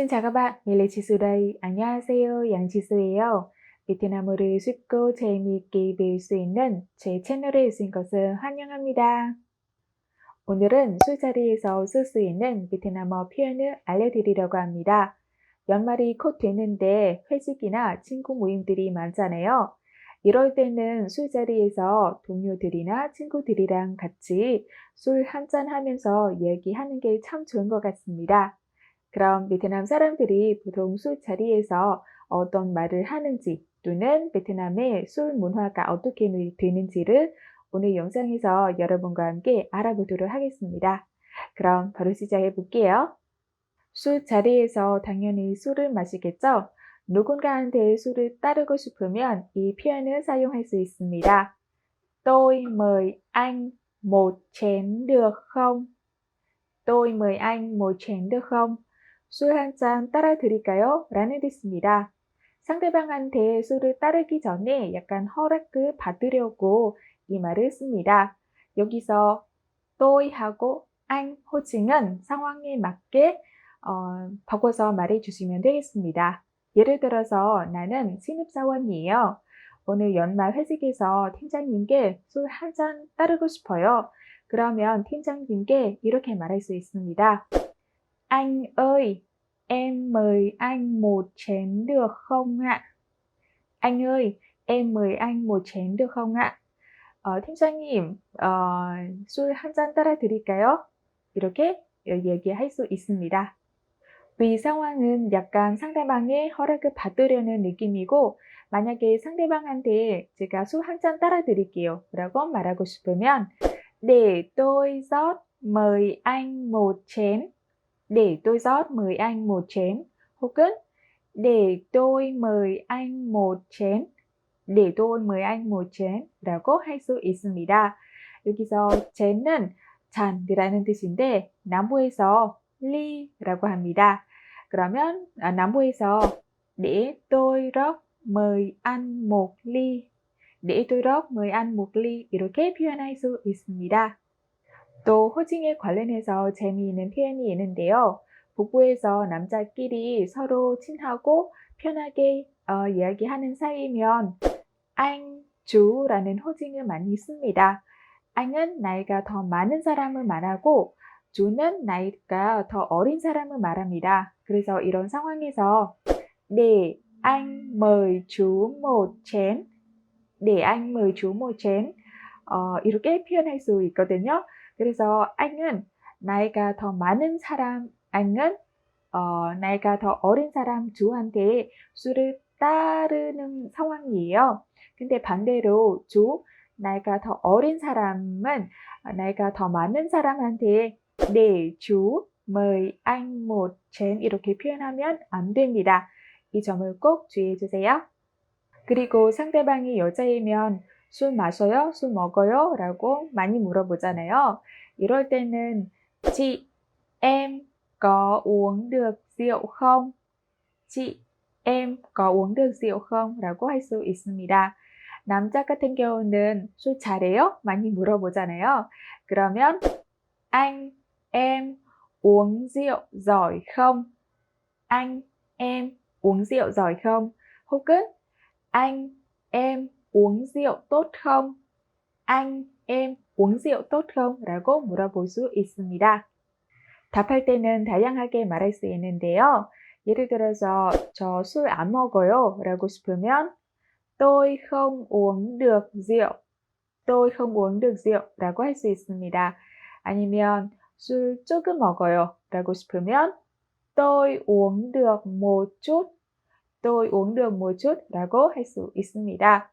Xin chào các bạn, mình là Chisu đây. 안녕하세요, 양지수예요. 베트남어를 쉽고 재미있게 배울 수 있는 제 채널에 오신 것을 환영합니다. 오늘은 술자리에서 쓸 수 있는 베트남어 표현을 알려드리려고 합니다. 연말이 곧 되는데 회식이나 친구 모임들이 많잖아요. 이럴 때는 술자리에서 동료들이나 친구들이랑 같이 술 한잔 하면서 얘기하는 게 참 좋은 것 같습니다. 그럼 베트남 사람들이 보통 술자리에서 어떤 말을 하는지 또는 베트남의 술 문화가 어떻게 되는지를 오늘 영상에서 여러분과 함께 알아보도록 하겠습니다. 그럼 바로 시작해 볼게요. 술자리에서 당연히 술을 마시겠죠? 누군가한테 술을 따르고 싶으면 이 표현을 사용할 수 있습니다. Tôi mời anh một chén được không? Tôi mời anh một chén được không? 술 한 잔 따라 드릴까요? 라는 뜻입니다. 상대방한테 술을 따르기 전에 약간 허락을 받으려고 이 말을 씁니다. 여기서 또이하고 안 호칭은 상황에 맞게 어, 바꿔서 말해 주시면 되겠습니다. 예를 들어서 나는 신입사원이에요. 오늘 연말 회식에서 팀장님께 술 한 잔 따르고 싶어요. 그러면 팀장님께 이렇게 말할 수 있습니다. Anh ơi, em mời anh một chén được không ạ? Anh ơi, em mời anh một chén được không ạ? 어, 팀장님, 어, 술 한 잔 따라 드릴까요? 이렇게 얘기할 수 있습니다. 이 상황은 약간 상대방의 허락을 받으려는 느낌이고, 만약에 상대방한테 제가 술 한 잔 따라 드릴게요. 라고 말하고 싶으면, tôi rót mời anh một chén. Để tôi rót mời anh một chén. 혹은 để tôi mời anh một chén. để tôi mời anh một chén 라고 할 수 있습니다. 여기서 젠은 잔이라는 뜻인데 남부에서 리라고 합니다. 그러면 아, 남부에서 để tôi rót mời anh một ly để tôi rót mời anh một ly 이렇게 표현할 수 있습니다. 또 호칭에 관련해서 재미있는 표현이 있는데요. 부부에서 남자끼리 서로 친하고 편하게 어, 이야기하는 사이면 안 주라는 호칭을 많이 씁니다. 안은 나이가 더 많은 사람을 말하고 주는 나이가 더 어린 사람을 말합니다. 그래서 이런 상황에서 để anh mời chú để anh mời chú 이렇게 표현할 수 있거든요. 그래서 anh 나이가 더 많은 사람 anh 어, 나이가 더 어린 사람 주한테 술을 따르는 상황이에요. 근데 반대로 주 나이가 더 어린 사람은 나이가 더 많은 사람한테 네, 주 mời anh 이렇게 표현하면 안 됩니다. 이 점을 꼭 주의해 주세요. 그리고 상대방이 여자이면 술 마셔요? 술 먹어요? 라고 많이 물어보잖아요. 이럴 때는 chị em có uống được rượu không? chị em có uống được rượu không? 라고 할 수 있습니다. 남자 같은 경우는 술 잘해요? 많이 물어보잖아요. 그러면 anh em uống rượu giỏi không? anh em uống rượu giỏi không? 혹은 anh em uống rượu tốt không? anh em uống rượu tốt không? 라고 물어볼 수 있습니다. 답할 때는 다양하게 말할 수 있는데요. 예를 들어서 저 술 안 먹어요 라고 싶으면 tôi không uống được rượu tôi không uống được rượu 라고 할 수 있습니다. 아니면 술 조금 먹어요 라고 싶으면 tôi uống được một chút tôi uống được một chút 라고 할 수 있습니다.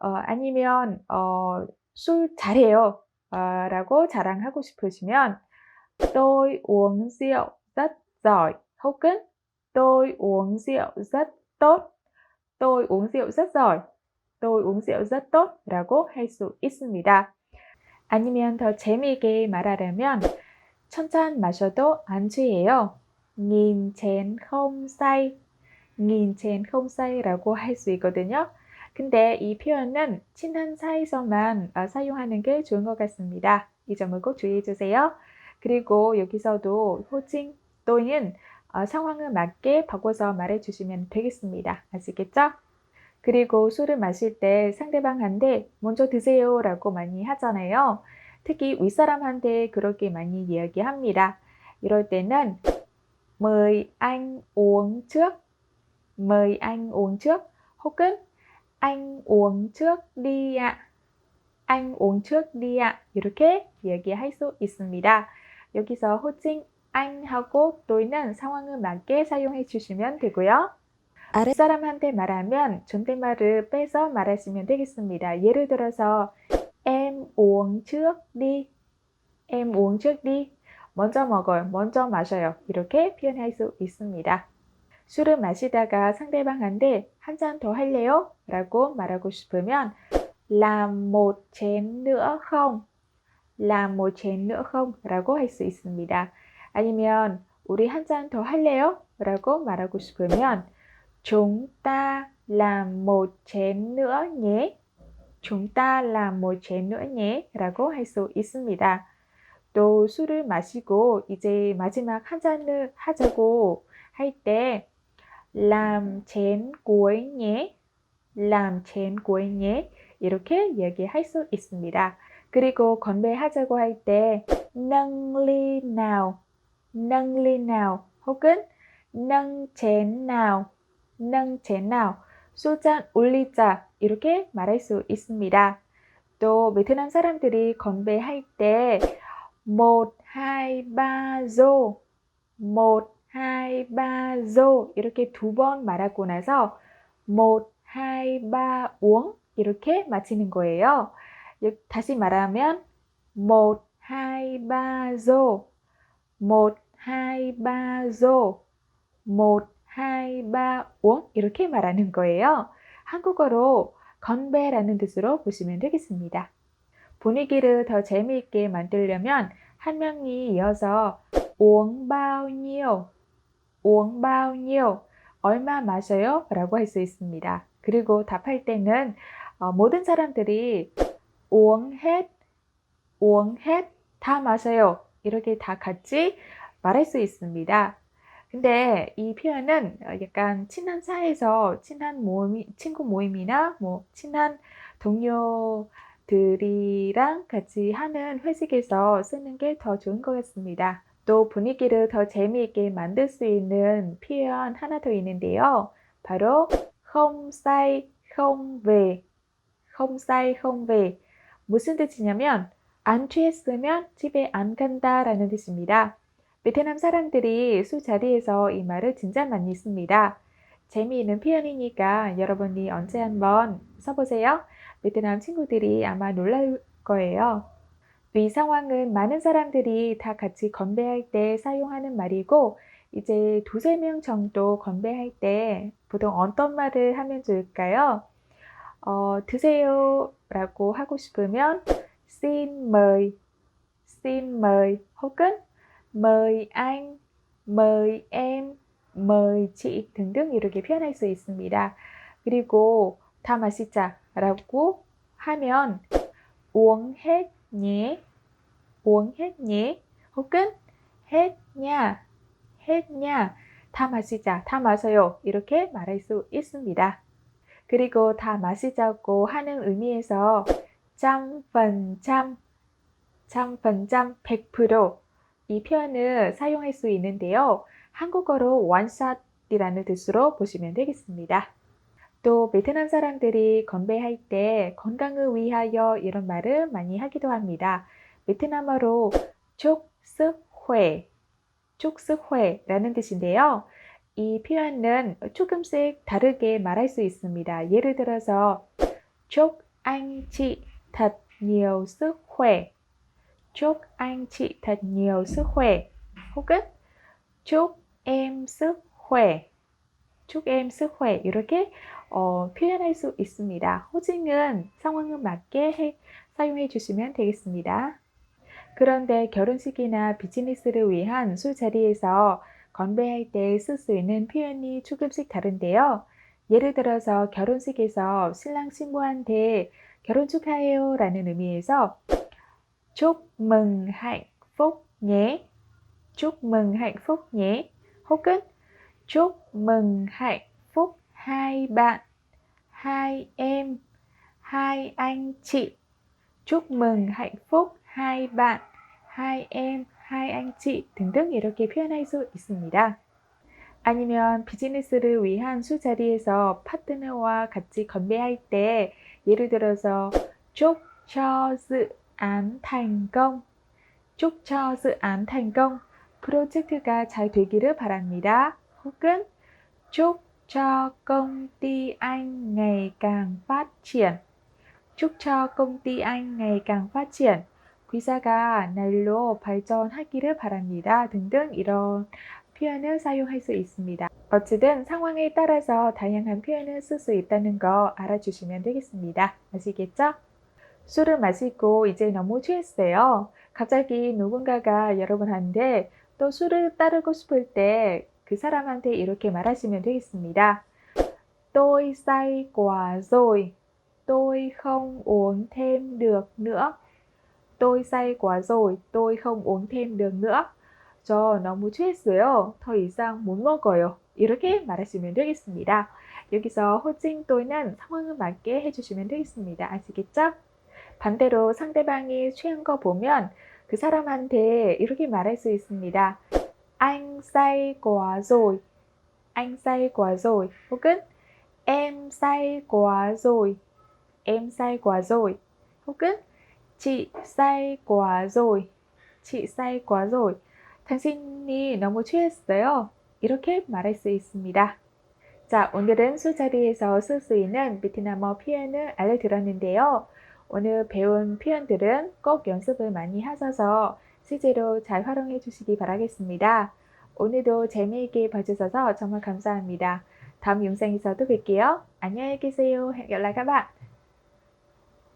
어, 아니면 어, 술 잘해요 어, 라고 자랑하고 싶으시면 tôi uống rượu rất giỏi 혹은 tôi uống rượu rất tốt tôi uống rượu rất giỏi tôi uống rượu rất tốt 라고 할 수 있습니다. 아니면 더 재미있게 말하려면 천잔 마셔도 안 취해요. nghìn chén không say nghìn chén không say라고 할 수 있거든요. 근데 이 표현은 친한 사이에서만 사용하는 게 좋은 것 같습니다. 이 점을 꼭 주의해 주세요. 그리고 여기서도 호칭 또는 어, 상황에 맞게 바꿔서 말해 주시면 되겠습니다. 아시겠죠? 그리고 술을 마실 때 상대방한테 먼저 드세요 라고 많이 하잖아요. 특히 윗사람한테 그렇게 많이 이야기합니다. 이럴 때는 mời anh uống trước, mời anh uống trước 혹은 anh uống trước đi ạ. anh uống trước đi ạ. 이렇게 얘기할 수 있습니다. 여기서 호칭 anh 하고 또는 상황을 맞게 사용해 주시면 되고요. 아래 사람한테 말하면 존댓말을 빼서 말하시면 되겠습니다. 예를 들어서 em uống trước đi. em uống trước đi. 먼저 먹어요. 먼저 마셔요. 이렇게 표현할 수 있습니다. 술을 마시다가 상대방한테 한 잔 더 할래요? 라고 말하고 싶으면 làm một chén nữa không? làm một chén nữa không? 라고 할 수 있습니다. 아니면 우리 한 잔 더 할래요? 라고 말하고 싶으면 chúng ta làm một chén nữa nhé. chúng ta làm một chén nữa nhé. 라고 할 수 있습니다. 또 술을 마시고 이제 마지막 한 잔을 하자고 할 때 làm chén cuối nhé. làm chén cuối nhé. 이렇게 얘기할 수 있습니다. 그리고 건배하자고 할 때 nào, nâng ly nào 혹은 nào, nâng chén nào, 술잔 올리자 이렇게 말할 수 있습니다. 또 베트남 사람들이 건배할 때 một, hai, ba, rô, một, rô 이렇게 두 번 말하고 나서 hai, ba, uống 이렇게 마치는 거예요. 다시 말하면 hai, ba, rô, một, hai, ba, uống 이렇게 말하는 거예요. 한국어로 건배라는 뜻으로 보시면 되겠습니다. 분위기를 더 재미있게 만들려면 한 명이 이어서 nhiêu, uống bao nhiêu, 얼마 마셔요? 라고 할 수 있습니다. 그리고 답할 때는 어, 모든 사람들이 uống hết, uống hết, 다 마셔요. 이렇게 다 같이 말할 수 있습니다. 근데 이 표현은 약간 친한 사이에서 친한 모임, 친구 모임이나 뭐 친한 동료들이랑 같이 하는 회식에서 쓰는 게 더 좋은 것 같습니다. 또 분위기를 더 재미있게 만들 수 있는 표현 하나 더 있는데요. 바로 không say không về, không say không về. 무슨 뜻이냐면 안 취했으면 집에 안 간다라는 뜻입니다. 베트남 사람들이 술자리에서 이 말을 진짜 많이 씁니다. 재미있는 표현이니까 여러분이 언제 한번 써보세요. 베트남 친구들이 아마 놀랄 거예요. 이 상황은 많은 사람들이 다 같이 건배할 때 사용하는 말이고 이제 두세 명 정도 건배할 때 보통 어떤 말을 하면 좋을까요? 어, 드세요 라고 하고 싶으면 xin mời, xin mời 혹은 mời anh, mời em, mời chị 등등 이렇게 표현할 수 있습니다. 그리고 다 마시자 라고 하면 uống hết nhé, uống hết nhé 혹은 hết nha, 다 마시자, 다 마셔요 이렇게 말할 수 있습니다. 그리고 다 마시자고 하는 의미에서 phần trăm, 100%이 표현을 사용할 수 있는데요. 한국어로 원샷이라는 뜻으로 보시면 되겠습니다. 또 베트남 사람들이 건배할 때 건강을 위하여 이런 말을 많이 하기도 합니다. 베트남어로 촉스회, 촉스회라는 뜻인데요. 이 표현은 조금씩 다르게 말할 수 있습니다. 예를 들어서 thật nhiều sức khỏe. 혹은 sức khỏe. 이렇게 어, 표현할 수 있습니다. 호칭은 상황에 맞게 해, 사용해 주시면 되겠습니다. 그런데 결혼식이나 비즈니스를 위한 술자리에서 건배할 때 쓸 수 있는 표현이 조금씩 다른데요. 예를 들어서 결혼식에서 신랑 신부한테 결혼 축하해요 라는 의미에서 chúc mừng hạnh. 혹은 chúc hai bạn, hai em, hai anh chị. chúc mừng hạnh phúc hai bạn, hai em, hai anh chị 등등 이렇게 표현할 수 있습니다. 아니면 비즈니스를 위한 술자리에서 파트너와 같이 건배할 때 예를 들어서 chúc cho dự án thành công chúc cho dự án thành công 프로젝트가 잘 되기를 바랍니다. 혹은 chúc cho công ty anh ngày càng phát triển chúc cho công ty anh ngày càng phát triển 귀사가 날로 발전하기를 바랍니다. 등등 이런 표현을 사용할 수 있습니다. 어찌든 상황에 따라서 다양한 표현을 쓸 수 있다는 거 알아주시면 되겠습니다. 아시겠죠? 술을 마시고 이제 너무 취했어요. 갑자기 누군가가 여러분한테 또 술을 따르고 싶을 때 그 사람한테 이렇게 말하시면 되겠습니다. Tôi say quá rồi. Tôi không uống thêm được nữa. Tôi say quá rồi. Tôi không uống thêm được nữa. 저 너무 취했어요. 더 이상 못 먹어요. 이렇게 말하시면 되겠습니다. 여기서 호칭 또는 상황에 맞게 해주시면 되겠습니다. 아시겠죠? 반대로 상대방이 취한 거 보면 그 사람한테 이렇게 말할 수 있습니다. Anh say quá rồi. Anh say quá rồi. 혹은 em say quá rồi. Em say quá rồi. 혹은 chị say quá rồi. chị say quá rồi. 당신이 너무 취했어요. 이렇게 말할 수 있습니다. 자, 오늘은 술자리에서 쓸 수 있는 베트남어 표현을 알려드렸는데요. 오늘 배운 표현들은 꼭 연습을 많이 하셔서 실제로 잘 활용해 주시기 바라겠습니다. 오늘도 재미있게 봐주셔서 정말 감사합니다. 다음 영상에서도 뵐게요. 안녕히 계세요. các bạn.